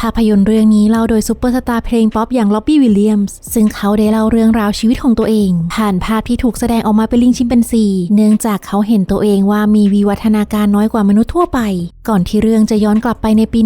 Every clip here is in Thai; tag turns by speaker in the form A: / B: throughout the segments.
A: ภาพยนตร์เรื่องนี้เล่าโดยซูเปอร์สตาร์เพลงป๊อปอย่างล็อบบี้วิลเลียมส์ซึ่งเขาได้เล่าเรื่องราวชีวิตของตัวเอง ผ่านภาพที่ถูกแสดงออกมาเป็นลิงชิมแปนซีเนื่องจากเขาเห็นตัวเองว่ามีวิวัฒนาการน้อยกว่ามนุษย์ทั่วไป ก่อนที่เรื่องจะย้อนกลับไปในปี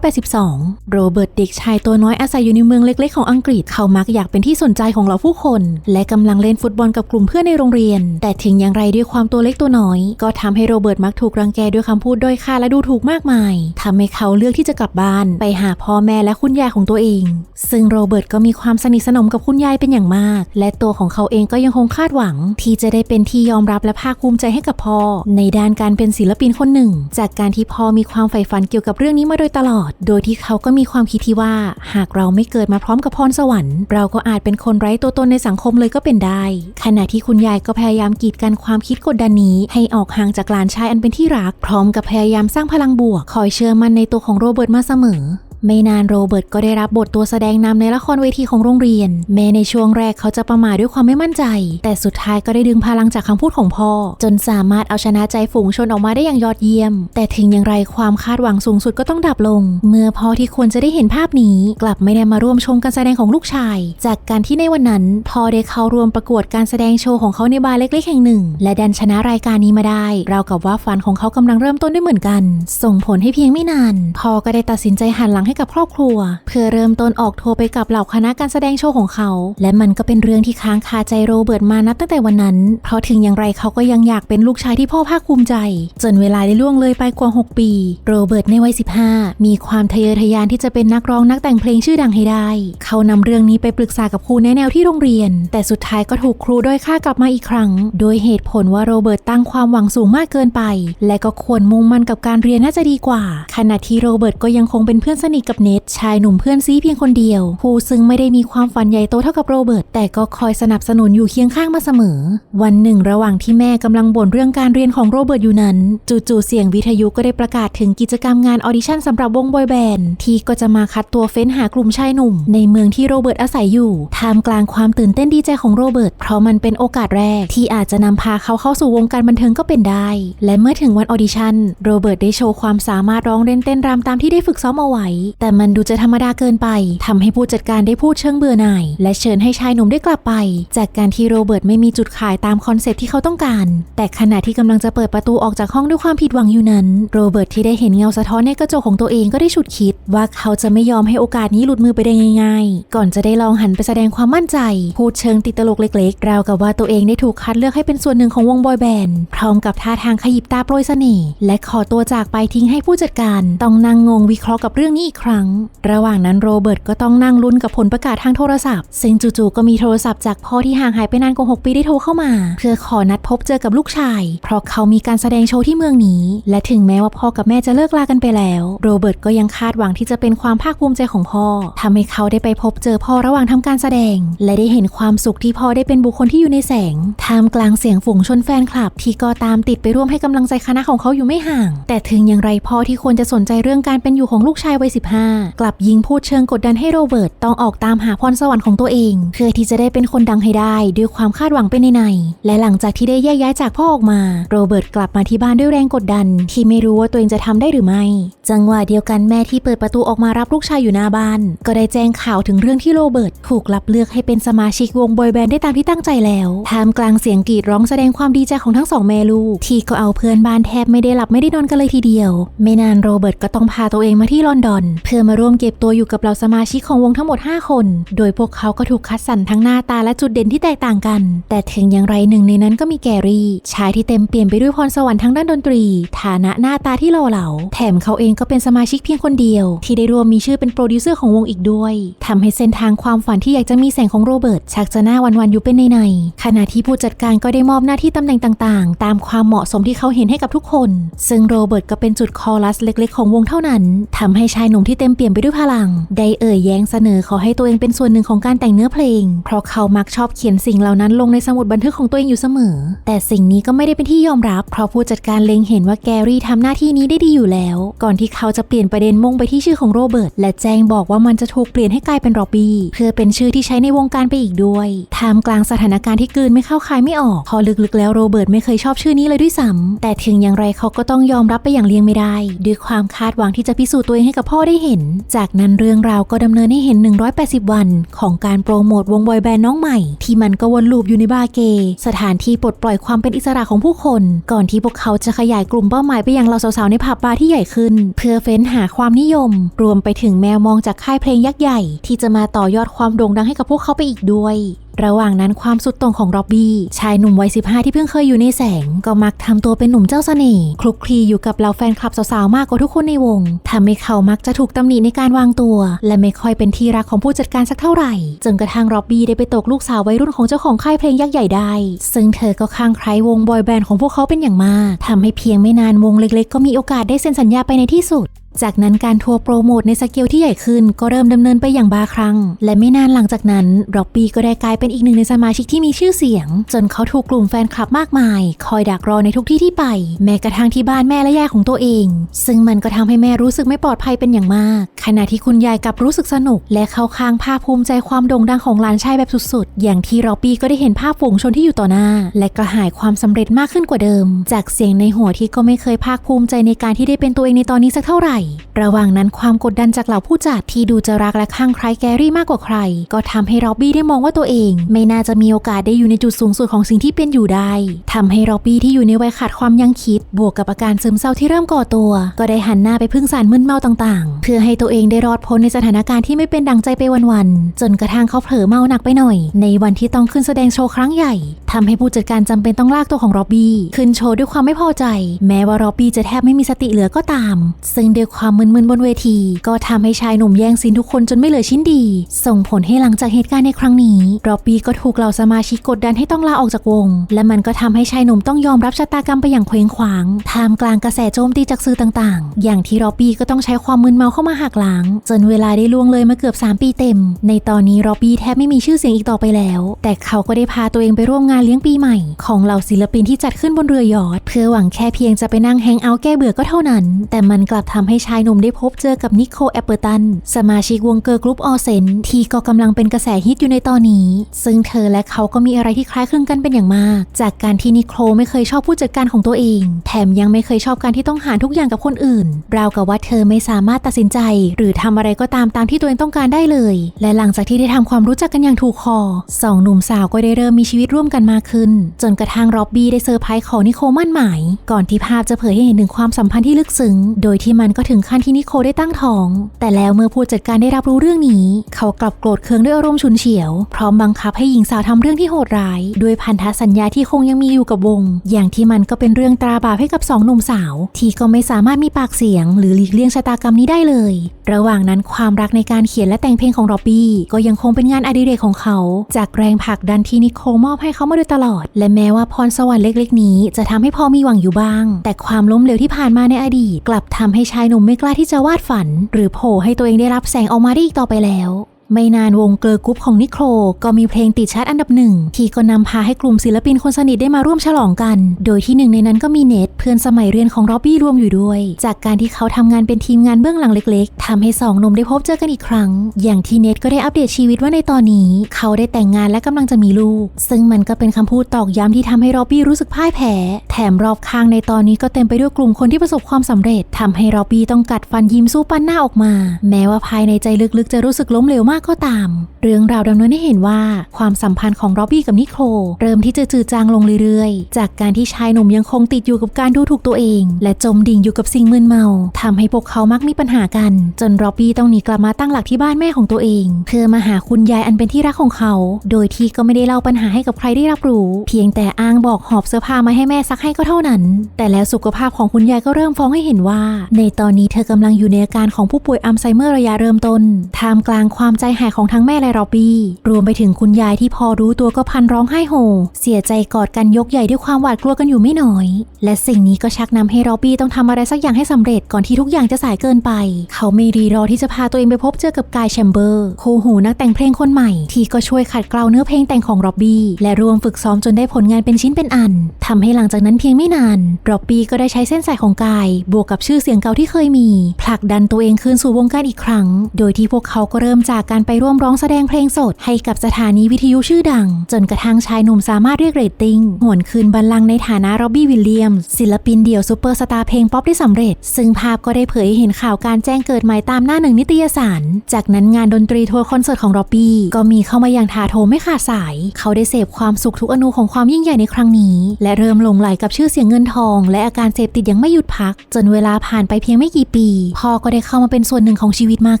A: 1982 โรเบิร์ตเด็กชายตัวน้อยอาศัยอยู่ในเมืองเล็กๆของอังกฤษเขามักอยากเป็นที่สนใจของเหล่าผู้คน และกำลังเล่นฟุตบอลกับกลุ่มเพื่อนในโรงเรียน แต่ถึงอย่างไรด้วยความตัวเล็กตัวน้อย ก็ทำให้โรเบิร์ตมักถูกรังแกด้วยคำพูดด้อยค่าและดูถูกมากมายทำให้เขาเลือกที่จะกลับบ้านไปหหาพ่อแม่และคุณยายของตัวเอง ซึ่งโรเบิร์ตก็มีความสนิทสนมกับคุณยายเป็นอย่างมาก และตัวของเขาเองก็ยังคงคาดหวัง ที่จะได้เป็นที่ยอมรับและภาคภูมิใจให้กับพ่อ ในด้านการเป็นศิลปินคนหนึ่ง จากการที่พ่อมีความใฝ่ฝันเกี่ยวกับเรื่องนี้มาโดยตลอด โดยที่เขาก็มีความคิดที่ว่า หากเราไม่เกิดมาพร้อมกับพรสวรรค์ เราก็อาจเป็นคนไร้ตัวตนในสังคมเลยก็เป็นได้ ขณะที่คุณยายก็พยายามกีดกันความคิดกดดันนี้ ให้ออกห่างจากหลานชายอันเป็นที่รัก พร้อมกับพยายามสร้างพลังบวก คอยเชื่อมั่นในตัวของโรเบิร์ตมาเสมอ ไม่นานโรเบิร์ตก็ได้รับบทตัวแสดงนำในละครเวทีของโรงเรียน แม้ในช่วงแรกเขาจะประมาทด้วยความไม่มั่นใจ แต่สุดท้ายก็ได้ดึงพลังจากคำพูดของพ่อ จนสามารถเอาชนะใจฝูงชนออกมาได้อย่างยอดเยี่ยม แต่ถึงอย่างไรความคาดหวังสูงสุดก็ต้องดับลง เมื่อพ่อที่ควรจะได้เห็นภาพนี้ กลับไม่ได้มาร่วมชมการแสดงของลูกชาย จากการที่ในวันนั้นพ่อได้เข้าร่วมประกวดการแสดงโชว์ของเขาในบาร์เล็กๆแห่งหนึ่ง และดันชนะรายการนี้มาได้ราวกับว่าฝันของเขากำลังเริ่มต้นได้เหมือนกัน ส่งผลให้เพียงไม่นานพ่อก็ได้ตัดสินใจหันหลังให้กับครอบครัว เพื่อเริ่มต้นออกทัวร์ไปกับเหล่าคณะการแสดงโชว์ของเขา และมันก็เป็นเรื่องที่ค้างคาใจโรเบิร์ตมานับตั้งแต่วันนั้น เพราะถึงอย่างไรเขาก็ยังอยากเป็นลูกชายที่พ่อภาคภูมิใจ จนเวลาได้ล่วงเลยไปกว่า 6 ปี โรเบิร์ตในวัย 15 มีความทะเยอทะยานที่จะเป็นนักร้องนักแต่งเพลงชื่อดังให้ได้ เขานำเรื่องนี้ไปปรึกษากับครูแนแนวที่โรงเรียน แต่สุดท้ายก็ถูกครูด้อยค่ากลับมาอีกครั้ง โดยเหตุผลว่าโรเบิร์ตตั้งความหวังสูงมากเกินไป และก็ควรมุ่งมั่นกับการเรียนน่าจะดีกว่า ขณะที่โรเบิร์ตก็ยังคงเป็นเพื่อนสนิทกับเนทชายหนุ่มเพื่อนซีเพียงคนเดียว ผู้ซึ่งไม่ได้มีความฝันใหญ่โตเท่ากับโรเบิร์ตแต่ก็คอยสนับสนุนอยู่เคียงข้างมาเสมอ วันหนึ่ง ระหว่างที่แม่กำลังบ่นเรื่องการเรียนของโรเบิร์ตอยู่นั้น จู่ๆเสียงวิทยุก็ได้ประกาศถึงกิจกรรมงานออดิชั่นสำหรับวงบอยแบนด์ที่ก็จะมาคัดตัวเฟ้นหากลุ่มชายหนุ่ม ในเมืองที่โรเบิร์ตอาศัยอยู่ท่ามกลางความตื่นเต้นดีใจของโรเบิร์ตเพราะมันเป็นโอกาสแรกที่อาจจะนำพาเขาเข้าสู่วงการบันเทิงก็เป็นได้ และเมื่อถึงวันออดิชั่นโรเบิร์ตได้โชว์ความสามารถร้องเล่นเต้นรำตามที่ได้ฝึกซ้อมเอาไว้แต่มันดูจะธรรมดาเกินไปทำให้ผู้จัดการได้พูดเชิงเบื่อหน่าย และเชิญให้ชายหนุ่มได้กลับไป จากการที่โรเบิร์ตไม่มีจุดขายตามคอนเซปที่เขาต้องการ แต่ขณะที่กำลังจะเปิดประตูออกจากห้องด้วยความผิดหวังอยู่นั้น โรเบิร์ตที่ได้เห็นเงาสะท้อนในกระจกของตัวเองก็ได้ฉุดคิด ว่าเขาจะไม่ยอมให้โอกาสนี้หลุดมือไปได้ง่าย ๆ ก่อนจะได้ลองหันไปแสดงความมั่นใจ พูดเชิงติดตลกเล็กๆ ราวกับว่าตัวเองได้ถูกคัดเลือกให้เป็นส่วนหนึ่งของวงบอยแบนด์พร้อมกับท่าทางขยิบตาโปรยเสน่ห์และขอตัวจากไปทิ้งให้ผู้จัดการ ต้องนั่งงงวิเคราะห์กับเรื่องนี้อีกครั้ง ระหว่างนั้นโรเบิร์ตก็ต้องนั่งลุ้นกับผลประกาศทางโทรศัพท์ ซึ่งจู่ๆก็มีโทรศัพท์จากพ่อที่ห่างหายไปนานกว่า 6 ปีได้โทรเข้ามา เพื่อขอนัดพบเจอกับลูกชาย เพราะเขามีการแสดงโชว์ที่เมืองนี้ และถึงแม้ว่าพ่อกับแม่จะเลิกลากันไปแล้ว โรเบิร์ตก็ยังคาดหวังที่จะเป็นความภาคภูมิใจของพ่อทำให้เขาได้ไปพบเจอพ่อระหว่างทำการแสดง และได้เห็นความสุขที่พ่อได้เป็นบุคคลที่อยู่ในแสงท่ามกลางเสียงฝูงชนแฟนคลับ ที่ก็ตามติดไปร่วมให้กำลังใจคณะของเขาอยู่ไม่ห่าง แต่ถึงอย่างไรพ่อที่ควรจะสนใจเรื่องการเป็นอยู่ของลูกชายวัย15กลับยิงพูดเชิงกดดันให้โรเบิร์ตต้องออกตามหาพรสวรรค์ของตัวเอง เพื่อที่จะได้เป็นคนดังให้ได้ ด้วยความคาดหวังเป็นในและหลังจากที่ได้แยกย้ายจากพ่อออกมา โรเบิร์ตกลับมาที่บ้านด้วยแรงกดดัน ที่ไม่รู้ว่าตัวเองจะทำได้หรือไม่ จังหวะเดียวกันแม่ที่เปิดประตูออกมารับลูกชายอยู่หน้าบ้าน ก็ได้แจ้งข่าวถึงเรื่องที่โรเบิร์ตถูกรับเลือกให้เป็นสมาชิกวงบอยแบนด์ได้ตามที่ตั้งใจแล้วท่ามกลางเสียงกรีดร้องแสดงความดีใจของทั้งสองแม่ลูก ที่ก็เอาเพื่อนบ้านแทบไม่ได้หลับไม่ได้นอนกันเลยทีเดียว ไม่นานโรเบิร์ตก็ต้องพาตัวเองมาที่ลอนดอนเพื่อมาร่วมเก็บตัวอยู่กับเหล่าสมาชิกของวงทั้งหมด 5 คน โดยพวกเขาก็ถูกคัดสรรทั้งหน้าตาและจุดเด่นที่แตกต่างกัน แต่ถึงอย่างไรหนึ่งในนั้นก็มีแกรี่ ชายที่เต็มเปลี่ยนไปด้วยพรสวรรค์ทั้งด้านดนตรี ฐานะหน้าตาที่หล่อเหลา แถมเขาเองก็เป็นสมาชิกเพียงคนเดียว ที่ได้รวมมีชื่อเป็นโปรดิวเซอร์ของวงอีกด้วยทำให้เส้นทางความฝันที่อยากจะมีแสงของโรเบิร์ตชักจะหน้าวันๆอยู่เป็นในๆขณะที่ผู้จัดการก็ได้มอบหน้าที่ตำแหน่งต่างๆ ตามความเหมาะสมที่เขาเห็นให้กับทุกคน ซึ่งโรเบิร์ตก็เป็นจุดคอรัสเล็ก ๆ ของวงเท่านั้นทำให้ชายหนุ่มมที่เต็มเปี่ยมไปด้วยพลัง ได้เอ่ยแย้งเสนอขอให้ตัวเองเป็นส่วนหนึ่งของการแต่งเนื้อเพลง เพราะเขามักชอบเขียนสิ่งเหล่านั้นลงในสมุดบันทึกของตัวเองอยู่เสมอ แต่สิ่งนี้ก็ไม่ได้เป็นที่ยอมรับ เพราะผู้จัดการเล็งเห็นว่าแกรี่ทำหน้าที่นี้ได้ดีอยู่แล้ว ก่อนที่เขาจะเปลี่ยนประเด็นมุ่งไปที่ชื่อของโรเบิร์ตและแจ้งบอกว่ามันจะถูกเปลี่ยนให้กลายเป็นร็อบบี้เพื่อเป็นชื่อที่ใช้ในวงการไปอีกด้วยท่ามกลางสถานการณ์ที่กืนไม่เข้าคายไม่ออก พอลึกๆ แล้วโรเบิร์ตไม่เคยชอบชื่อนี้เลยด้วยซ้ำแต่ถึงอย่างไรเขาก็ต้องยอมรับไปอย่างเลี่ยงไม่ได้ ด้วยความคาดหวังที่จะพิสูจน์ตัวเองให้กับพ่อได้เห็น จากนั้นเรื่องราวก็ดำเนินให้เห็น 180 วัน ของการโปรโมทวงบอยแบนด์น้องใหม่ ที่มันก็วนลูปอยู่ในบาร์เกสถานที่ปลดปล่อยความเป็นอิสระของผู้คน ก่อนที่พวกเขาจะขยายกลุ่มเป้าหมายไปยังเราสาวๆในผับบาร์ที่ใหญ่ขึ้น เพื่อเฟ้นหาความนิยม รวมไปถึงแมวมองจากค่ายเพลงยักษ์ใหญ่ ที่จะมาต่อยอดความโด่งดังให้กับพวกเขาไปอีกด้วยระหว่างนั้นความสุดต่งของร็อบบี้ชายหนุ่มวัย 15 ที่เพิ่งเคยอยู่ในแสง ก็มักทำตัวเป็นหนุ่มเจ้าเสน่ห์คลุกคลีอยู่กับเหล่าแฟนคลับสาวๆ มากกว่าทุกคนในวงทำให้เขามักจะถูกตำหนิในการวางตัว และไม่ค่อยเป็นที่รักของผู้จัดการสักเท่าไหร่ จนกระทั่งร็อบบี้ได้ไปตกลูกสาววัยรุ่นของเจ้าของค่ายเพลงยักษ์ใหญ่ได้ ซึ่งเธอก็ข้างใครวงบอยแบนด์ของพวกเขาเป็นอย่างมากทำให้เพียงไม่นานวงเล็ก ๆ ก็มีโอกาสได้เซ็นสัญญาไปในที่สุด จากนั้นการทัวร์โปรโมทในสเกลที่ใหญ่ขึ้นก็เริ่มดำเนินไปอย่างบาครั้งและไม่นานหลังจากนั้นร็อบบี้ก็ได้กลายเป็นอีกหนึ่งในสมาชิกที่มีชื่อเสียง จนเขาถูกกลุ่มแฟนคลับมากมาย คอยดักรอในทุกที่ที่ไป แม้กระทั่งที่บ้านแม่และย่าของตัวเอง ซึ่งมันก็ทำให้แม่รู้สึกไม่ปลอดภัยเป็นอย่างมาก ขณะที่คุณยายกลับรู้สึกสนุก และเข้าข้างภาคภูมิใจความโด่งดังของหลานชายแบบสุดๆ อย่างที่ร็อบบี้ก็ได้เห็นภาพฝูงชนที่อยู่ต่อหน้า และกระหายความสำเร็จมากขึ้นกว่าเดิม จากเสียงในหัวที่ก็ไม่เคยภาคภูมิใจในการที่ได้เป็นตัวเองในตอนนี้สักเท่าไหร่ระหว่างนั้นความกดดันจากเหล่าผู้จัดที่ดูจะรักและข้างใครแกรี่มากกว่าใคร ก็ทำให้ร็อบบี้ได้มองว่าตัวเอง ไม่น่าจะมีโอกาสได้อยู่ในจุดสูงสุดของสิ่งที่เป็นอยู่ได้ทำให้ร็อบบี้ที่อยู่ในวัยขาดความยั้งคิด บวกกับอาการซึมเศร้าที่เริ่มก่อตัว ก็ได้หันหน้าไปพึ่งสารมึนเมาต่างๆ เพื่อให้ตัวเองได้รอดพ้นในสถานการณ์ที่ไม่เป็นดังใจไปวันๆจนกระทั่งเขาเผลอเมาหนักไปหน่อย ในวันที่ต้องขึ้นแสดงโชว์ครั้งใหญ่ทำให้ผู้จัดการจำเป็นต้องลากตัวของร็อบบี้ขึ้นโชว์ด้วยความไม่พอใจ แม้ว่าร็อบบี้จะแทบไม่มีสติเหลือก็ตาม ซึ่งด้วยความมึนๆบนเวที ก็ทำให้ชายหนุ่มแย่งซีนทุกคนจนไม่เหลือชิ้นดี ส่งผลให้หลังจากเหตุการณ์ในครั้งนี้รอบบี้ก็ถูกเหล่าสมาชิกกดดันให้ต้องลาออกจากวง และมันก็ทำให้ชายหนุ่มต้องยอมรับชะตากรรมไปอย่างเคว้งคว้างท่ามกลางกระแสโจมตีจากสื่อต่างๆ อย่างที่รอบบี้ก็ต้องใช้ความมึนเมาเข้ามาหักหล้างจนเวลาได้ล่วงเลยมาเกือบ 3 ปีเต็ม ในตอนนี้รอบบี้แทบไม่มีชื่อเสียงอีกต่อไปแล้ว แต่เขาก็ได้พาตัวเองไปร่วมงานเลี้ยงปีใหม่ ของเหล่าศิลปินที่จัดขึ้นบนเรือยอทเพื่อหวังแค่เพียงจะไปนั่งแฮงเอาท์แก้เบื่อก็เท่านั้น แต่มันกลับทำให้ชายหนุ่มได้พบเจอกับนิโคแอปเปอร์ตัน สมาชิกวงเกิร์ลกรุ๊ปออเซนที่ก็กำลังเป็นกระแสฮิตอยู่ในตอนนี้ ซึ่งเธอและเขาก็มีอะไรที่คล้ายคลึงกันเป็นอย่างมาก จากการที่นิโคลไม่เคยชอบผู้จัดการของตัวเอง แถมยังไม่เคยชอบการที่ต้องหารทุกอย่างกับคนอื่นราวกับว่าเธอไม่สามารถตัดสินใจ หรือทำอะไรก็ตามตามที่ตัวเองต้องการได้เลย และหลังจากที่ได้ทำความรู้จักกันอย่างถูกคอสองหนุ่มสาวก็ได้เริ่มมีชีวิตร่วมกันมากขึ้น จนกระทั่งร็อบบี้ได้เซอร์ไพรส์ขอนิโคลมั่นหมาย ก่อนที่ภาพจะเผยให้เห็นถึงความสัมพันธ์ที่ลึกซึ้ง โดยที่มันก็ถึงขั้นที่นิโคลได้ตั้งท้อง แต่แล้วเมื่อผู้จัดการได้รับรู้เรื่องนี้ เขากลับโกรธเคืองด้วยอารมณ์ฉุนเฉียว พร้อมบังคับให้หญิงสาวทำเรื่องที่โหดร้าย ด้วยพันธสัญญาที่คงยังมีอยู่กับวง อย่างที่มันก็เป็นเรื่องตราบาปให้กับสองหนุ่มสาว ที่ก็ไม่สามารถมีปากเสียง หรือหลีกเลี่ยงชะตากรรมนี้ได้เลย ระหว่างนั้นความรักในการเขียนและแต่งเพลงของร็อบบี้ก็ยังคงเป็นงานอดิเรกของเขา จากแรงผลักดันที่นิโคลมอบให้เขามาโดยตลอด และแม้ว่าพรสวรรค์เล็ก ๆ นี้ จะทำให้พอมีหวังอยู่บ้าง แต่ความล้มเหลวที่ผ่านมาในอดีต กลับทำให้ชายหนุ่มไม่กล้าที่จะวาดฝัน หรือโผล่ให้ตัวเองได้รับแสงออกมาได้อีกต่อไปแล้ว ไม่นานวงเกิร์ลกรุ๊ปของนิโคลก็มีเพลงติดชาร์ตอันดับหนึ่งที่ก็นำพาให้กลุ่มศิลปินคนสนิทได้มาร่วมฉลองกัน โดยที่หนึ่งในนั้นก็มีเนทเพื่อนสมัยเรียนของร็อบบี้รวมอยู่ด้วย จากการที่เขาทำงานเป็นทีมงานเบื้องหลังเล็กๆทำให้สองหนุ่มได้พบเจอกันอีกครั้ง อย่างที่เนทก็ได้อัปเดตชีวิตว่าในตอนนี้ เขาได้แต่งงานและกำลังจะมีลูก ซึ่งมันก็เป็นคำพูดตอกย้ำที่ทำให้ร็อบบี้รู้สึกพ่ายแพ้แถมรอบข้างในตอนนี้ก็เต็มไปด้วยกลุ่มคนที่ประสบความสำเร็จทำให้ร็อบบี้ต้องกัดฟันยิ้มสู้ปั้นหน้าออกมา แม้ว่าภายในใจลึกๆ จะรู้สึกล้มเหลวมากก็ตาม เรื่องราวดำเนินให้เห็นว่าความสัมพันธ์ของร็อบบี้กับนิโคลเริ่มที่จะจืดจางลงเรื่อยๆ จากการที่ชายหนุ่มยังคงติดอยู่กับการดูถูกตัวเอง และจมดิ่งอยู่กับสิ่งมึนเมาทำให้พวกเขามักมีปัญหากัน จนร็อบบี้ต้องหนีกลับมาตั้งหลักที่บ้านแม่ของตัวเอง เพื่อมาหาคุณยายอันเป็นที่รักของเขา โดยที่ก็ไม่ได้เล่าปัญหาให้กับใครได้รับรู้ เพียงแต่อ้างบอกหอบเสื้อผ้ามาให้แม่ซักให้ก็เท่านั้น แต่แล้วสุขภาพของคุณยายก็เริ่มฟ้องให้เห็นว่า ในตอนนี้เธอกำลังอยู่ในอาการของผู้ป่วยอัลไซเมอร์ระยะเริ่มต้นท่ามกลางความใจหายของทั้งแม่และรอบบี้รวมไปถึงคุณยายที่พอรู้ตัวก็พันร้องไห้โฮเสียใจกอดกันยกใหญ่ด้วยความหวาดกลัวกันอยู่ไม่น้อย และสิ่งนี้ก็ชักนำให้รอบบี้ต้องทำอะไรสักอย่างให้สำเร็จก่อนที่ทุกอย่างจะสายเกินไป เขาไม่รีรอที่จะพาตัวเองไปพบเจอกับกายแชมเบอร์คู่หูนักแต่งเพลงคนใหม่ ที่ก็ช่วยขัดเกลาเนื้อเพลงแต่งของรอบบี้และรวมฝึกซ้อมจนได้ผลงานเป็นชิ้นเป็นอันทำให้หลังจากนั้นเพียงไม่นานรอบบี้ก็ได้ใช้เส้นสายของกาย บวกกับชื่อเสียงเก่าที่เคยมี ผลักดันตัวเองคืนสู่วงการอีกครั้ง โดยที่พวกเขาก็เริ่มจากการไปร่วมร้องแสดงเพลงสด ให้กับสถานีวิทยุชื่อดัง จนกระทั่งชายหนุ่มสามารถเรียกเรตติ้งหวนคืนบัลลังก์ในฐานะร็อบบี้วิลเลียม ศิลปินเดี่ยวซูเปอร์สตาร์เพลงป๊อปได้สำเร็จ ซึ่งภาพก็ได้เผยให้เห็นข่าวการแจ้งเกิดใหม่ตามหน้าหนึ่งนิตยสาร จากนั้นงานดนตรีทัวร์คอนเสิร์ตของร็อบบี้ก็มีเข้ามาอย่างถาโถมไม่ขาดสาย เขาได้เสพความสุขทุกอนูของความยิ่งใหญ่ในครั้งนี้ และเริ่มหลงไหลกับชื่อเสียงเงินทอง และอาการเสพติดยังไม่หยุดพัก จนเวลาผ่านไปเพียงไม่กี่ปีพ่อก็ได้เข้ามาเป็นส่วนหนึ่งของชีวิตมาก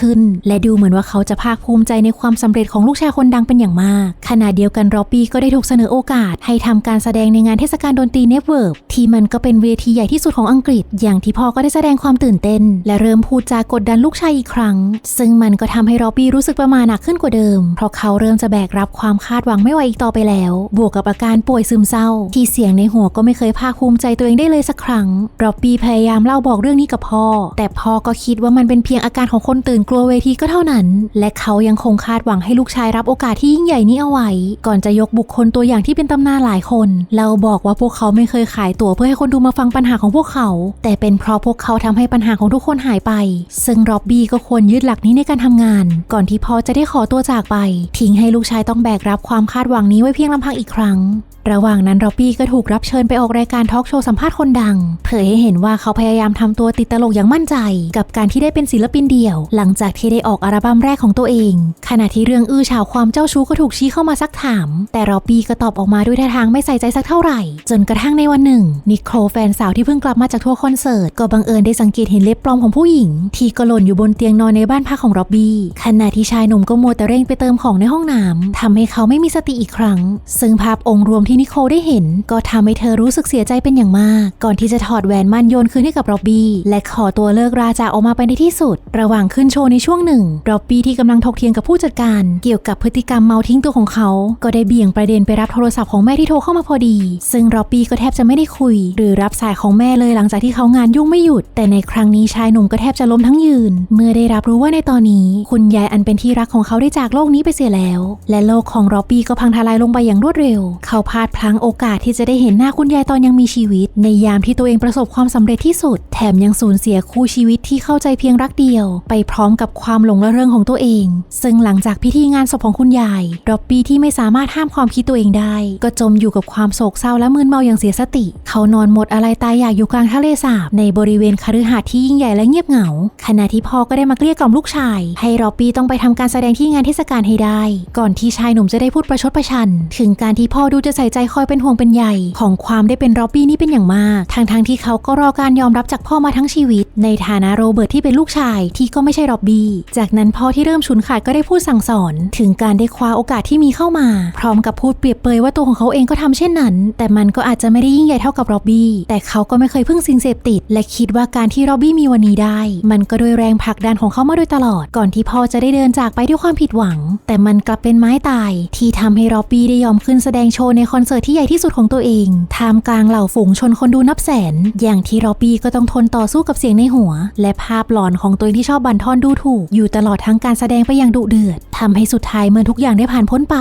A: ขึ้น และดูเหมือนว่าเขาจะภาคภูมิใจในความสำเร็จของลูกชายคนดังเป็นอย่างมาก ขณะเดียวกันร็อบบี้ก็ได้ถูกเสนอโอกาส ให้ทำการแสดงในงานเทศกาลดนตรีเน็ตเวิร์กที่มันก็เป็นเวทีใหญ่ที่สุดของอังกฤษ อย่างที่พ่อก็ได้แสดงความตื่นเต้น และเริ่มพูดจากดดันลูกชายอีกครั้ง ซึ่งมันก็ทำให้ร็อบบี้รู้สึกประมาหนักขึ้นกว่าเดิม เพราะเขาเริ่มจะแบกรับความคาดหวังไม่ไหวอีกต่อไปแล้ว บวกกับอาการป่วยซึมเศร้า ที่เสียงในหัวก็ไม่เคยภาคภูมิใจตัวเองได้เลยสักครั้งร็อบบี้พยายามเล่าบอกเรื่องนี้กับพ่อ แต่พ่อก็คิดว่ามันเป็นเพียงอาการของคนตื่นกลัวเวทีก็เท่านั้น และเขายังคงคาดหวังให้ลูกชายรับโอกาสที่ยิ่งใหญ่นี้เอาไว้ ก่อนจะยกบุคคลตัวอย่างที่เป็นตำนานหลายคนแล้วบอกว่าพวกเขาไม่เคยขายตั๋วเพื่อให้คนดูมาฟังปัญหาของพวกเขา แต่เป็นเพราะพวกเขาทำให้ปัญหาของทุกคนหายไป ซึ่งร็อบบี้ก็ควรยึดหลักนี้ในการทำงาน ก่อนที่พ่อจะได้ขอตัวจากไป ทิ้งให้ลูกชายต้องแบกรับความคาดหวังนี้ไว้เพียงลำพังอีกครั้ง ระหว่างนั้นร็อบบี้ก็ถูกรับเชิญไปออกรายการทอล์กโชว์สัมภาษณ์คนดัง เผยให้เห็นว่าเขาพยายามทำตัวติดตลกอย่างมั่นใจ กับการที่ได้เป็นศิลปินเดี่ยว หลังจากที่ได้ออกอัลบั้มแรกของตัวเอง ขณะที่เรื่องอื้อฉาวความเจ้าชู้ก็ถูกชี้เข้ามาซักถาม แต่ร็อบบี้ก็ตอบออกมาด้วยท่าทางไม่ใส่ใจสักเท่าไหร่ จนกระทั่งในวันหนึ่ง นิโคลแฟนสาวที่เพิ่งกลับมาจากทัวร์คอนเสิร์ตก็บังเอิญได้สังเกตเห็นเล็บปลอมของผู้หญิง ที่กระหล่นอยู่บนเตียงนอนในบ้านพักของร็อบบี้ขณะที่ชายหนุ่มก็มัวแต่เร่งไปเติมของในห้องน้ำทำให้เขาไม่มีสติอีกครั้ง ซึ่งภาพองค์รวมที่นิโคลได้เห็น ก็ทำให้เธอรู้สึกเสียใจเป็นอย่างมาก ก่อนที่จะถอดแหวนมั่นโยนคืนให้กับร็อบบี้และขอตัวเลิกราจากออกมาไปในที่สุด ระหว่างขึ้นโชว์ในช่วงหนึ่งร็อบบี้ที่กำลังถกเถียงกับผู้จัดการ เกี่ยวกับพฤติกรรมเมาทิ้งตัวของเขา ก็ได้เบี่ยงประเด็นไปรับโทรศัพท์ของแม่ที่โทรเข้ามาพอดี ซึ่งร็อบบี้ก็แทบจะไม่ได้คุย หรือรับสายของแม่เลยหลังจากที่เขางานยุ่งไม่หยุด แต่ในครั้งนี้ชายหนุ่มก็แทบจะล้มทั้งยืน เมื่อได้รับรู้ว่าในตอนนี้ คุณยายอันเป็นที่รักของเขาได้จากโลกนี้ไปเสียแล้ว และโลกของร็อบบี้ก็พังทลายลงไปอย่างรวดเร็ว เขาพาดพลั้งโอกาสที่จะได้เห็นหน้าคุณยายตอนยังมีชีวิต ในยามที่ตัวเองประสบความสำเร็จที่สุด แถมยังสูญเสียคู่ชีวิตที่เข้าใจเพียงรักเดียว ไปพร้อมกับความหลงระเริงของตัวเอง ซึ่งหลังจากพิธีงานศพของคุณยายรอบบี้ที่ไม่สามารถห้ามความคิดตัวเองได้ ก็จมอยู่กับความโศกเศร้าและมึนเมาอย่างเสียสติ เขานอนหมดอะไรตายอยากอยู่กลางทะเลสาบในบริเวณคฤหาสน์ที่ยิ่งใหญ่และเงียบเหงา ขณะที่พ่อก็ได้มาเกลี้ยกล่อมลูกชาย ให้รอบบี้ต้องไปทำการแสดงที่งานเทศกาลให้ได้ ก่อนที่ชายหนุ่มจะได้พูดประชดประชัน ถึงการที่พ่อดูจะใส่ใจคอยเป็นห่วงเป็นใยของความได้เป็นร็อบบี้นี่เป็นอย่างมาก ทางทางๆที่เขาก็รอการยอมรับจากพ่อมาทั้งชีวิต ในฐานะโรเบิร์ตที่เป็นลูกชายที่ก็ไม่ใช่ร็อบบี้ จากนั้นพ่อที่เริ่มฉุนขาดก็ได้พูดสั่งสอน ถึงการได้คว้าโอกาสที่มีเข้ามา พร้อมกับพูดเปรียบเปรยว่าตัวของเขาเองก็ทำเช่นนั้น แต่มันก็อาจจะไม่ได้ยิ่งใหญ่เท่ากับร็อบบี้ แต่เขาก็ไม่เคยพึ่งสิ่งเสพติด และคิดว่าการที่ร็อบบี้มีวันนี้ได้ มันก็โดยแรงผลักดันของเขามาโดยตลอด ก่อนที่พ่อจะได้เดินจากไปด้วยความผิดหวัง แต่มันกลับเป็นไม้ตาย ที่ทำให้ร็อบบี้ได้ยอมขึ้นแสดงโชว์ในคอนเสิร์ตที่ใหญ่ที่สุดของตัวเองท่ามกลางเหล่าฝูงชนคนดูนับแสน อย่างที่รอบบี้ก็ต้องทนต่อสู้กับเสียงในหัว และภาพหลอนของตัวเองที่ชอบบันทอนดูถูก อยู่ตลอดทั้งการแสดงไปอย่างดุเดือดทำให้สุดท้ายเมื่อทุกอย่างได้ผ่านพ้นไป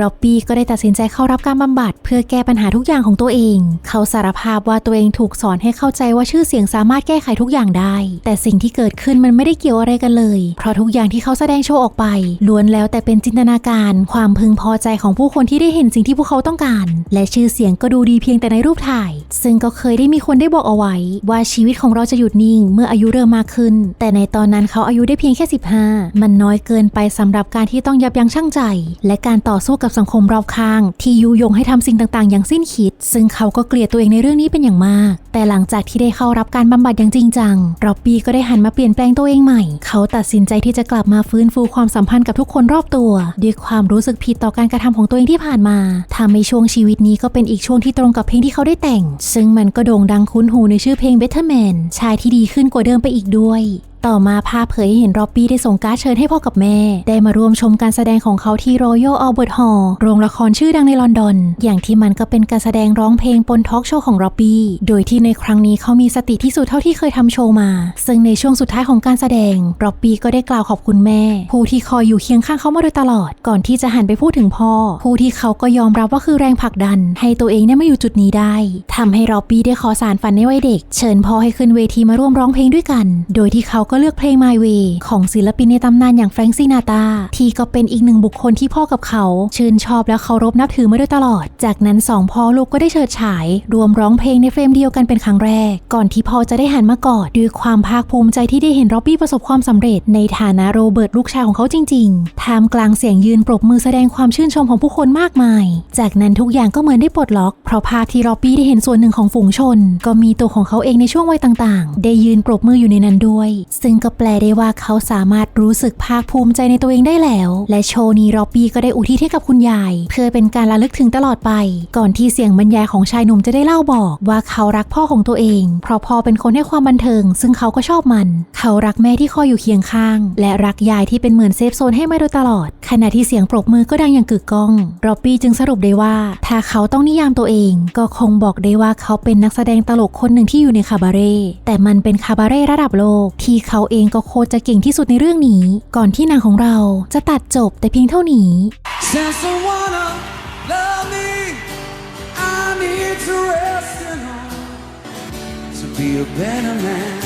A: รอบบี้ก็ได้ตัดสินใจเข้ารับการบำบัด เพื่อแก้ปัญหาทุกอย่างของตัวเอง เขาสารภาพว่าตัวเองถูกสอนให้เข้าใจว่าชื่อเสียงสามารถแก้ไขทุกอย่างได้ แต่สิ่งที่เกิดขึ้นมันไม่ได้เกี่ยวอะไรกันเลย เพราะทุกอย่างที่เขาแสดงโชว์ออกไปล้วนแล้วแต่เป็นจินตนาการ ความพึงพอใจของผู้คนที่ได้เห็นสิ่งที่พวกเขาต้องการและชื่อเสียงก็ดูดีเพียงแต่ในรูปถ่าย ซึ่งก็เคยได้มีคนได้บอกเอาไว้ ว่าชีวิตของเราจะหยุดนิ่งเมื่ออายุเริ่มมากขึ้น แต่ในตอนนั้นเขาอายุได้เพียงแค่ 15 มันน้อยเกินไปสำหรับการที่ต้องยับยั้งชั่งใจ และการต่อสู้กับสังคมรอบข้าง ที่ยุยงให้ทำสิ่งต่างๆ อย่างสิ้นคิด ซึ่งเขาก็เกลียดตัวเองในเรื่องนี้เป็นอย่างมาก แต่หลังจากที่ได้เข้ารับการบำบัดอย่างจริงจังรอบบี้ก็ได้หันมาเปลี่ยนแปลงตัวเองใหม่ เขาตัดสินใจที่จะกลับมาฟื้นฟูความสัมพันธ์กับทุกคนรอบตัว ด้วยความรู้สึกผิดต่อการกระทำของตัวเองที่ผ่านมาทำให้ช่วงชีวิตนี้ก็เป็นอีกช่วงที่ตรงกับเพลงที่เขาได้แต่ง ซึ่งมันก็โด่งดังคุ้นหูในชื่อเพลง Better Man ชายที่ดีขึ้นกว่าเดิมไปอีกด้วย ต่อมาภาพเผยให้เห็นร็อบบี้ได้ส่งการ์ดเชิญให้พ่อกับแม่ ได้มาร่วมชมการแสดงของเขาที่ Royal Albert Hall โรงละครชื่อดังในลอนดอน อย่างที่มันก็เป็นการแสดงร้องเพลงปนทอล์กโชว์ของร็อบบี้ โดยที่ในครั้งนี้เขามีสติที่สุดเท่าที่เคยทำโชว์มา ซึ่งในช่วงสุดท้ายของการแสดงร็อบบี้ก็ได้กล่าวขอบคุณแม่ ผู้ที่คอยอยู่เคียงข้างเขามาโดยตลอด ก่อนที่จะหันไปพูดถึงพ่อ ผู้ที่เขาก็ยอมรับว่าคือแรงผลักดัน ให้ตัวเองได้มาอยู่จุดนี้ได้ทำให้ร็อบบี้ได้ขอสารฝันในวัยเด็ก เชิญพ่อให้ขึ้นเวทีมาร่วมร้องเพลงด้วยกัน โดยที่เขาก็เลือกเพลง My Way ของศิลปินในตำนานอย่างแฟรงซินาตาที่ก็เป็นอีกหนึ่งบุคคลที่พ่อกับเขา ชื่นชอบและเคารพนับถือมาโดยตลอด จากนั้นสองพ่อลูกก็ได้เฉิดฉาย รวมร้องเพลงในเฟรมเดียวกันเป็นครั้งแรก ก่อนที่พ่อจะได้หันมากอดด้วยความภาคภูมิใจที่ได้เห็นร็อบบี้ประสบความสำเร็จ ในฐานะโรเบิร์ตลูกชายของเขาจริงๆท่ามกลางเสียงยืนปรบมือแสดงความชื่นชมของผู้คนมากมาย จากนั้นทุกอย่างก็เหมือนได้ปลดล็อก เพราะภาพที่ร็อบบี้ได้เห็นส่วนหนึ่งของฝูงชน ก็มีตัวของเขาเองในช่วงวัยต่างๆ ได้ยืนปรบมืออยู่ในนั้นด้วยซึ่งก็แปลได้ว่าเขาสามารถรู้สึกภาคภูมิใจในตัวเองได้แล้ว และโชว์นี้ร็อบบี้ก็ได้อุทิศให้กับคุณยาย เพื่อเป็นการระลึกถึงตลอดไป ก่อนที่เสียงบรรยายของชายหนุ่มจะได้เล่าบอกว่าเขารักพ่อของตัวเอง เพราะพ่อเป็นคนให้ความบันเทิง ซึ่งเขาก็ชอบมัน เขารักแม่ที่คอยอยู่เคียงข้าง และรักยายที่เป็นเหมือนเซฟโซนให้มาโดยตลอด ขณะที่เสียงปรบมือก็ดังอย่างกึกก้องร็อบบี้จึงสรุปได้ว่า ถ้าเขาต้องนิยามตัวเอง ก็คงบอกได้ว่าเขาเป็นนักแสดงตลกคนหนึ่งที่อยู่ในคาบาเร่แต่มันเป็นคาบาเร่ระดับโลกที่เขาเองก็โคตรจะเก่งที่สุดในเรื่องนี้ ก่อนที่หนังของเราจะตัดจบแต่เพียงเท่านี้
B: Since I wanna love me, I need to rest and to be a better man.